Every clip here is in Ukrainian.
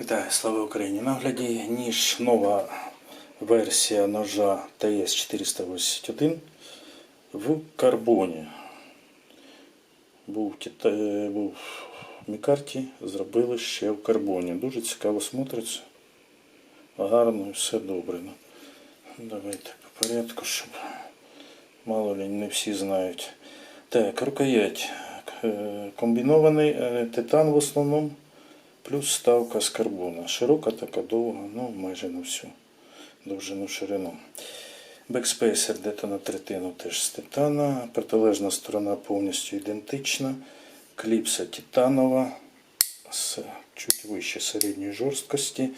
Вітаю, слава Україні! На огляді ніж нова версія ножа ТС-481 в карбоні. Був, е, був в Мікарті, зробили ще в карбоні. Дуже цікаво смотриться. Гарно і все добре. Ну, Давайте по порядку, щоб мало ли не всі знають. Так, рукоять. Е, Комбінований е, титан в основному. Плюс ставка з карбона. Широка така довга, ну майже на всю довжину ширину. Бекспейсер де-то на третину теж з титана. Протилежна сторона повністю ідентична. Кліпса титанова з чуть вище середньої жорсткості.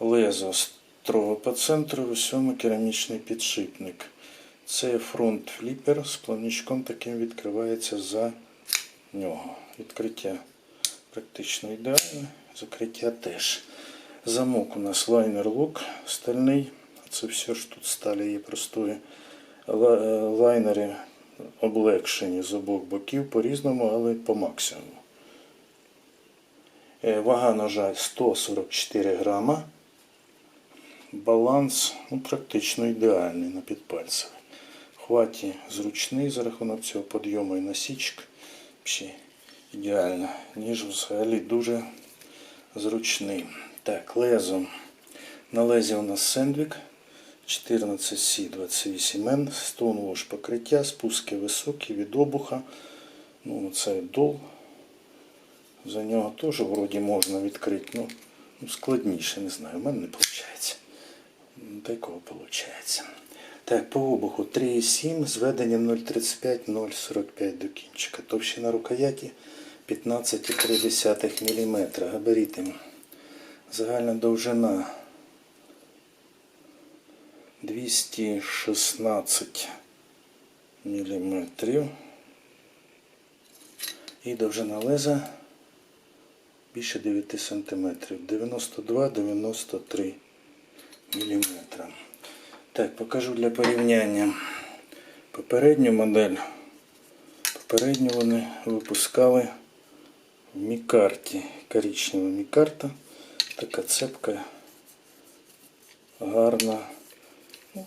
Лезо строго по центру, в усьому керамічний підшипник. Це фронт фліпер з плавничком таким відкривається за нього. Відкриття практично ідеальне, закриття теж. Замок у нас лайнер лук стальний. Це все ж тут сталі є простої. Е, Лайнери облегшені з обох боків по-різному, але по максимуму. Е, Вага ножа 144 грама. Баланс ну, практично ідеальний на підпальцевий. Хваті зручний за рахунок цього підйому і насічок. Ідеально. Ніж взагалі дуже зручний. Так, лезо. На лезі у нас сендвік 14C28N, стоунвош покриття, спуски високі від обуха. Ну, це дол. За нього теж вроді можна відкрити. Ну, ну, складніше, не знаю. У мене не виходить. Такого виходить. Так, по обуху 3,7 з веденням 0,35-0,45 до кінчика. Товщина рукояті 15,3 мм. Габарити. Загальна довжина 216 мм. І довжина леза більше 9 см. 92-93 мм. Так, покажу для порівняння попередню модель. Попередню вони випускали в Мікарті. Коричнева Мікарта. Така цепка гарна. Ну,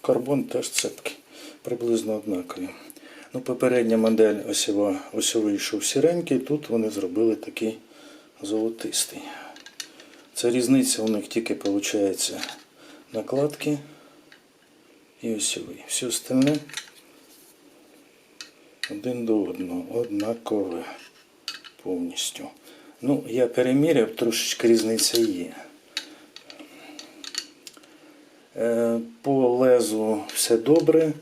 Карбон теж цепки. Приблизно однакові. Ну, попередня модель осьова, осьовий йшов сіренький, тут вони зробили такий золотистий. Це різниця у них тільки виходить накладки і осьовий. Все остальне один до одного, однакове повністю. Ну, я переміряв, трошечки різниця є. Е, По лезу все добре,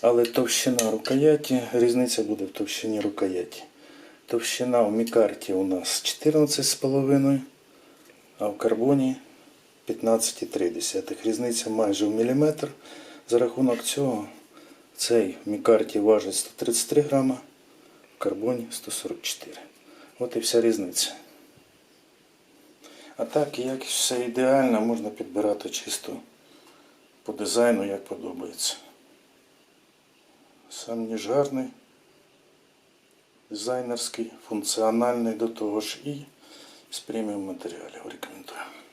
але товщина рукояті, різниця буде в товщині рукояті. Товщина в мікарті у нас 14,5, а в карбоні 15,3. Різниця майже в міліметр. За рахунок цього цей мікарті важить 133 грама, карбоні 144. От і вся різниця. А так, як все ідеально, можна підбирати чисто по дизайну, як подобається. Сам ніж гарний, дизайнерський, функціональний до того ж і з преміум матеріалів рекомендую.